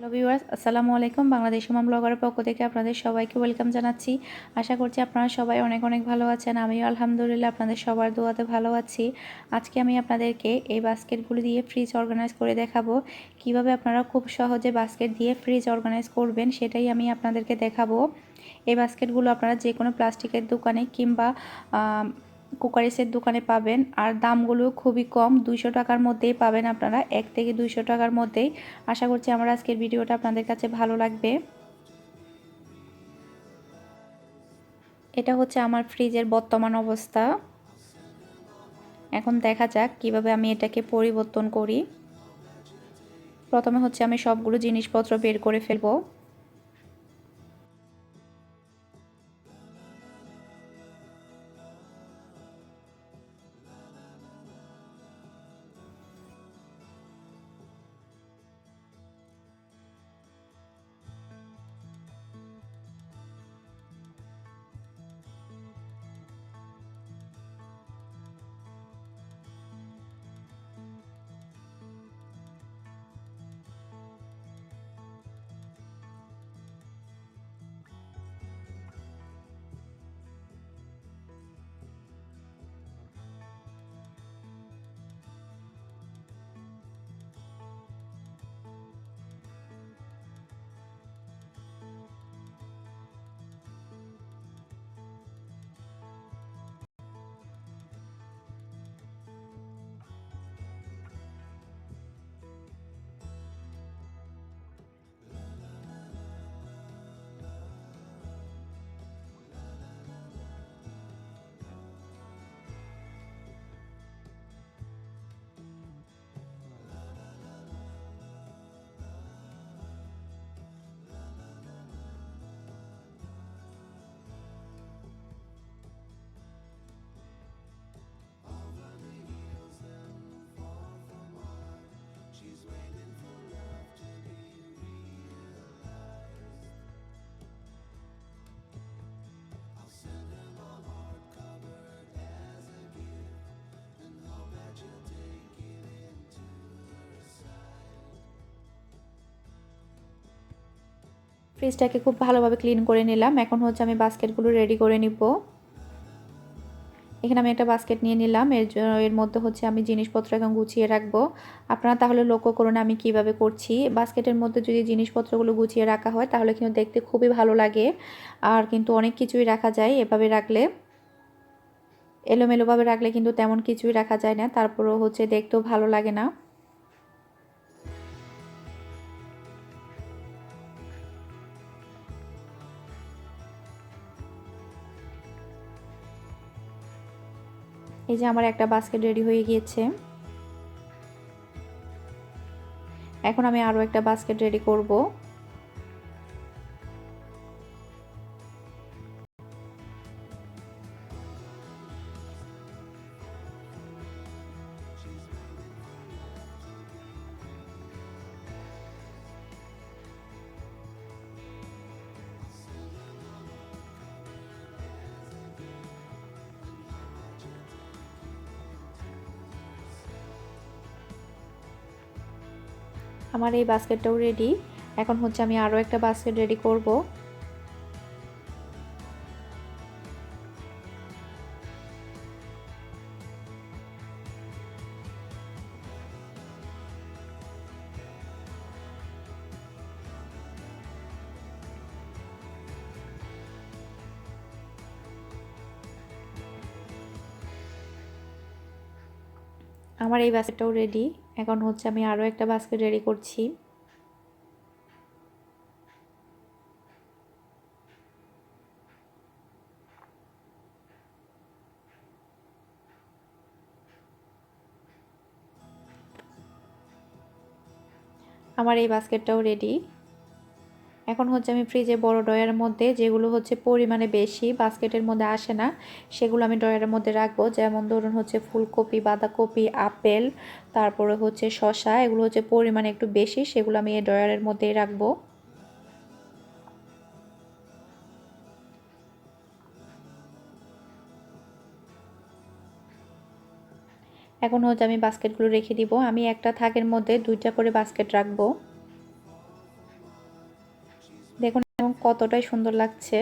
Hello viewers আসসালামু আলাইকুম বাংলাদেশ সুমাম ব্লগারের পক্ষ থেকে আপনাদের সবাইকে ওয়েলকাম জানাচ্ছি। আশা করছি আপনারা সবাই অনেক অনেক ভালো আছেন। আমিও আলহামদুলিল্লাহ আপনাদের সবার দোয়াতে ভালো আছি। আজকে আমি আপনাদেরকে এই বাস্কেটগুলি দিয়ে ফ্রিজ অর্গানাইজ করে দেখাবো। কীভাবে আপনারা খুব সহজে বাস্কেট দিয়ে ফ্রিজ অর্গানাইজ করবেন সেটাই আমি আপনাদেরকে দেখাবো। এই বাস্কেটগুলো আপনারা যে কোনো প্লাস্টিকের দোকানে কিংবা কুকারিসের দোকানে পাবেন। আর দামগুলো খুবই কম, দুইশো টাকার মধ্যেই পাবেন আপনারা। এক থেকে দুইশো টাকার মধ্যেই। আশা করছি আমার আজকের ভিডিওটা আপনাদের কাছে ভালো লাগবে। এটা হচ্ছে আমার ফ্রিজের বর্তমান অবস্থা। এখন দেখা যাক কীভাবে আমি এটাকে পরিবর্তন করি। প্রথমে হচ্ছে আমি সবগুলো জিনিসপত্র বের করে ফেলব। ফ্রিজটাকে খুব ভালোভাবে ক্লিন করে নিলাম। এখন হচ্ছে আমি বাস্কেটগুলো রেডি করে নিব। এখানে আমি একটা বাস্কেট নিয়ে নিলাম। এর এর মধ্যে হচ্ছে আমি জিনিসপত্র এখন গুছিয়ে রাখব। আপনারা তাহলে লক্ষ্য করুন আমি কীভাবে করছি। বাস্কেটের মধ্যে যদি জিনিসপত্রগুলো গুছিয়ে রাখা হয়, তাহলে কিন্তু দেখতে খুবই ভালো লাগে। আর কিন্তু অনেক কিছুই রাখা যায় এভাবে রাখলে। এলোমেলোভাবে রাখলে কিন্তু তেমন কিছুই রাখা যায় না। তারপরও হচ্ছে দেখতেও ভালো লাগে না। এই যে আমার একটা বাস্কেট রেডি হয়ে গিয়েছে। এখন আমি আরও একটা বাস্কেট রেডি করব। আমার এই বাস্কেটটাও রেডি এখন হচ্ছে আমি আরও একটা বাস্কেট রেডি করব। আমার এই বাস্কেটটাও রেডি এখন হচ্ছে আমি আরও একটা বাস্কেট রেডি করছি। আমার এই বাস্কেটটাও রেডি এখন হচ্ছে আমি ফ্রিজে বড় ডয়ারের মধ্যে যেগুলো হচ্ছে পরিমাণে বেশি, বাস্কেটের মধ্যে আসে না, সেগুলো আমি ডয়ারের মধ্যে রাখব। যেমন ধরুন হচ্ছে ফুলকপি, বাঁধাকপি, আপেল, তারপরে হচ্ছে শশা এগুলো হচ্ছে পরিমাণে একটু বেশি, সেগুলো আমি এই ডয়ারের মধ্যেই রাখব। এখন হচ্ছে আমি বাস্কেটগুলো রেখে দিব। আমি একটা থাকের মধ্যে দুইটা করে বাস্কেট রাখব। এবং কতটাই সুন্দর লাগছে।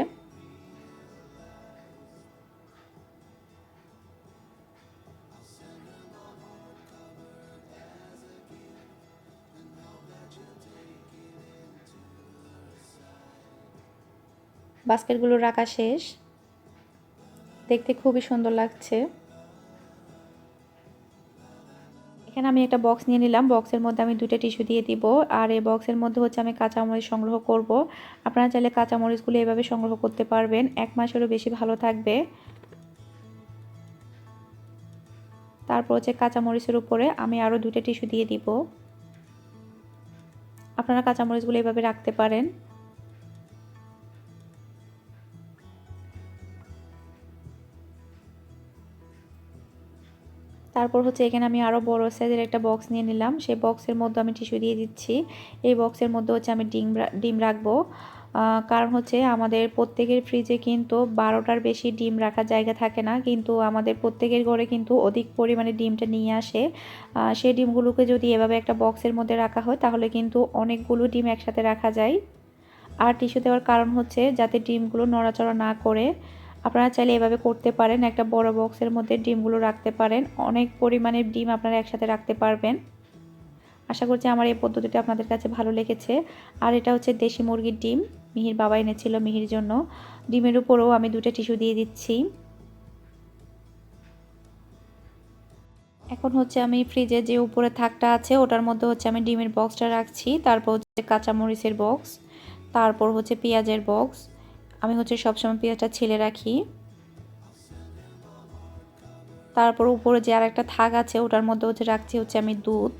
বাস্কেটগুলো রাখা শেষ। দেখতে খুবই সুন্দর লাগছে। এখানে আমি একটা বক্স নিয়ে নিলাম। বক্সের মধ্যে আমি দুটো টিস্যু দিয়ে দিব। আর এই বক্সের মধ্যে হচ্ছে আমি কাঁচামরিচ সংগ্রহ করব। আপনারা চাইলে কাঁচামরিচগুলো এভাবে সংগ্রহ করতে পারবেন। এক মাসেরও বেশি ভালো থাকবে। তারপর হচ্ছে কাঁচামরিচের উপরে আমি আরও দুটো টিস্যু দিয়ে দিব। আপনারা কাঁচামরিচগুলো এভাবে রাখতে পারেন। তারপর হচ্ছে এখানে আমি আরও বড় সাইজের একটা বক্স নিয়ে নিলাম। সেই বক্সের মধ্যে আমি টিস্যু দিয়ে দিচ্ছি। এই বক্সের মধ্যে হচ্ছে আমি ডিম ডিম রাখব। কারণ হচ্ছে আমাদের প্রত্যেকের ফ্রিজে কিন্তু বারোটার বেশি ডিম রাখার জায়গা থাকে না। কিন্তু আমাদের প্রত্যেকের ঘরে কিন্তু অধিক পরিমাণে ডিমটা নিয়ে আসে। সেই ডিমগুলোকে যদি এভাবে একটা বক্সের মধ্যে রাখা হয়, তাহলে কিন্তু অনেকগুলো ডিম একসাথে রাখা যায়। আর টিস্যু দেওয়ার কারণ হচ্ছে যাতে ডিমগুলো নড়াচড়া না করে। আপনারা চাইলে এভাবে করতে পারেন। একটা বড় বক্সের মধ্যে ডিমগুলো রাখতে পারেন। অনেক পরিমাণে ডিম আপনারা একসাথে রাখতে পারবেন। আশা করছি আমার এই পদ্ধতিটা আপনাদের কাছে ভালো লেগেছে। আর এটা হচ্ছে দেশি মুরগির ডিম। মিহির বাবা এনেছিল মিহির জন্য। ডিমের উপরেও আমি দুটো টিস্যু দিয়ে দিচ্ছি। এখন হচ্ছে আমি ফ্রিজে যে উপরে থাকটা আছে, ওটার মধ্যে হচ্ছে আমি ডিমের বক্সটা রাখছি। তারপর হচ্ছে কাঁচামরিচের বক্স। তারপর হচ্ছে পেঁয়াজের বক্স। আমি হচ্ছে সবসময় পেঁয়াজটা ছেলে রাখি। তারপর উপরে যে আর একটা থাক আছে, ওটার মধ্যে হচ্ছে রাখছি হচ্ছে আমি দুধ।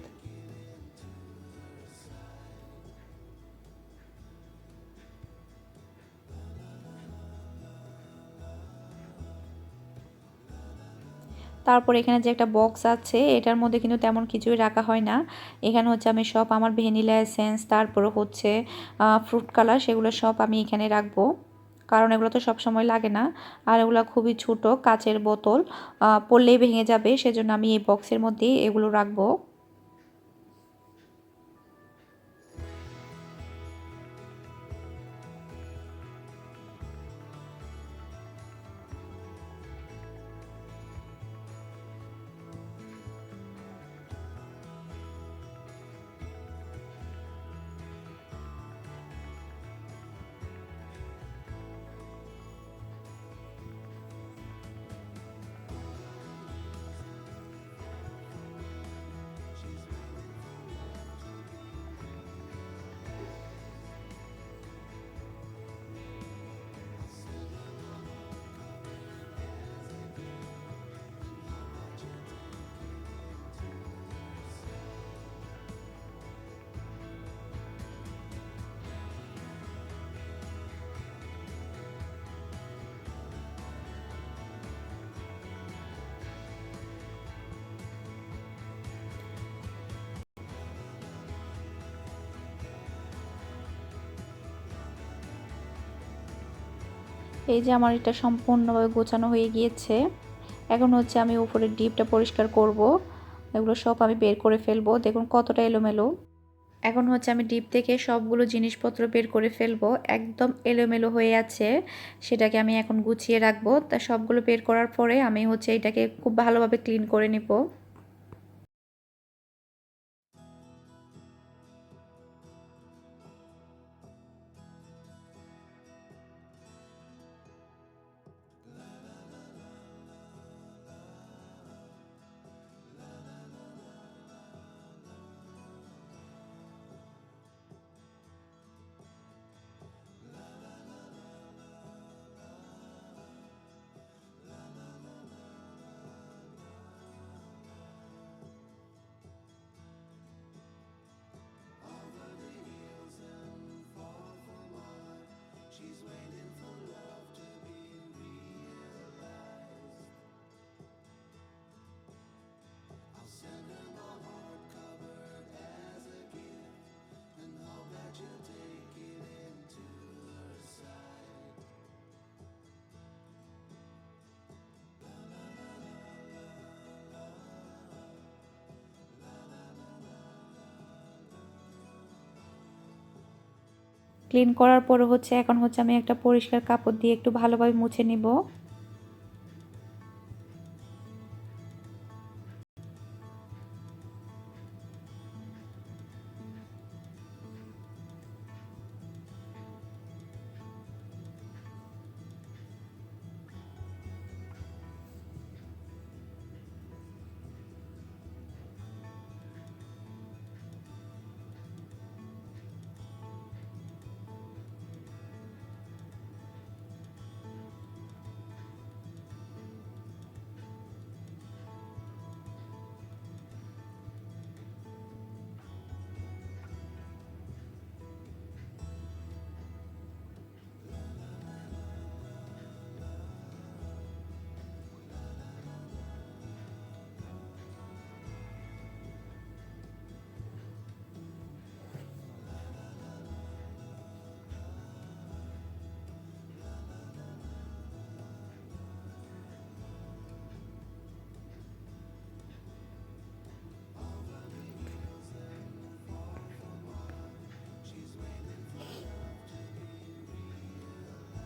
তারপর এখানে যে একটা বক্স আছে, এটার মধ্যে কিন্তু তেমন কিছুই রাখা হয় না। এখানে হচ্ছে আমি সব আমার ভ্যানিলা এসেন্স, তারপর হচ্ছে ফ্রুট কালার, সেগুলো সব আমি এখানে রাখব। কারণ এগুলো তো সবসময় লাগে না। আর এগুলো খুবই ছোট, কাচের বোতল পড়লেই ভেঙে যাবে। সেজন্য আমি এই বক্সের মধ্যেই এগুলো রাখব। এই যে আমার এটা সম্পূর্ণভাবে গোছানো হয়ে গিয়েছে। এখন হচ্ছে আমি উপরের ডিপটা পরিষ্কার করব। এগুলো সব আমি বের করে ফেলব। দেখুন কতটা এলোমেলো। এখন হচ্ছে আমি ডিপ থেকে সবগুলো জিনিসপত্র বের করে ফেলব। একদম এলোমেলো হয়ে আছে। সেটাকে আমি এখন গুছিয়ে রাখব। তা সবগুলো বের করার পরে আমি হচ্ছে এটাকে খুব ভালোভাবে ক্লিন করে নিব। ক্লিন করার পরে হচ্ছে, এখন হচ্ছে আমি একটা পরিষ্কার কাপড় দিয়ে একটু ভালোভাবে মুছে নিব।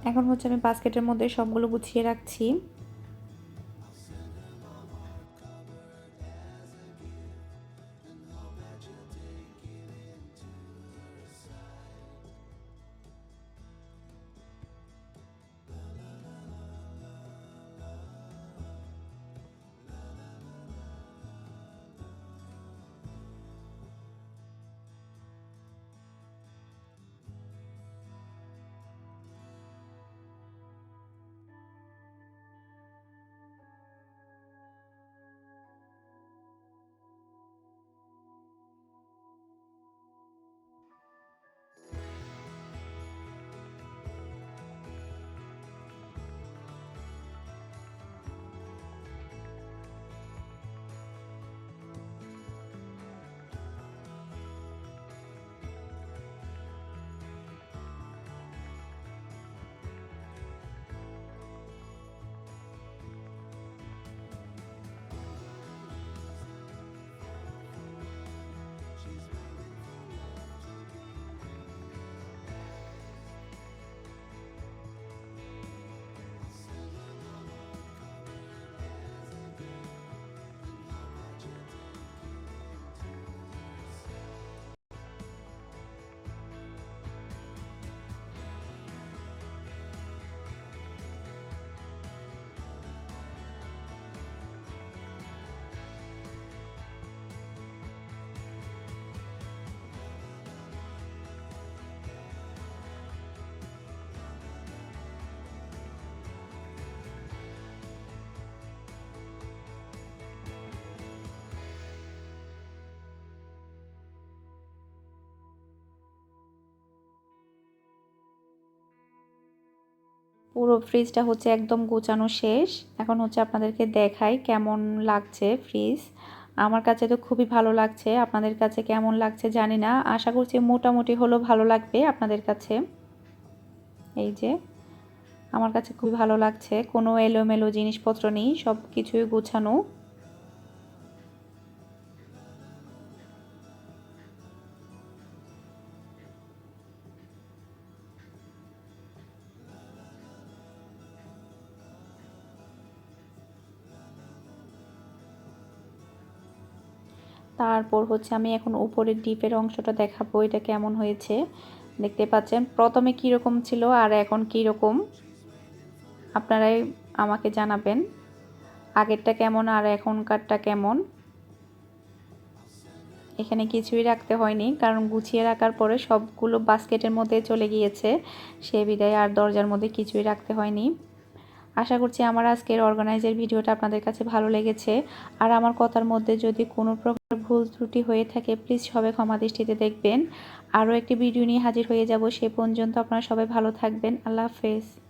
এখন হচ্ছে আমি বাস্কেটের মধ্যে সবগুলো গুছিয়ে রাখছি। পুরো ফ্রিজটা হচ্ছে একদম গোছানো শেষ। এখন হচ্ছে আপনাদেরকে দেখাই কেমন লাগছে ফ্রিজ আমার কাছে তো খুবই ভালো লাগছে। আপনাদের কাছে কেমন লাগছে জানি না। আশা করছি মোটামুটি হলো ভালো লাগবে আপনাদের কাছে। এই যে, আমার কাছে খুবই ভালো লাগছে। কোনো এলোমেলো জিনিসপত্র নেই সব কিছুই গোছানো। তারপর হচ্ছে আমি এখন উপরের ডিপের অংশটা দেখাবো, এটা কেমন হয়েছে। দেখতে পাচ্ছেন, প্রথমে কীরকম ছিল আর এখন কীরকম আপনারাই আমাকে জানাবেন, আগেরটা কেমন আর এখনকারটা কেমন। এখানে কিছুই রাখতে হয়নি, কারণ গুছিয়ে রাখার পরে সবগুলো বাস্কেটের মধ্যে চলে গিয়েছে, সে বিদায় আর দরজার মধ্যে কিছুই রাখতে হয়নি। আশা করছি আমার আজকের অর্গানাইজের ভিডিওটা আপনাদের কাছে ভালো লেগেছে। আর আমার কথার মধ্যে যদি কোনো প্রকার ভুল ত্রুটি হয়ে থাকে প্লিজ সবে ক্ষমা দৃষ্টিতে দেখবেন। আরও একটি ভিডিও নিয়ে হাজির হয়ে যাব সে পর্যন্ত আপনারা সবাই ভালো থাকবেন। আল্লাহ হাফেজ।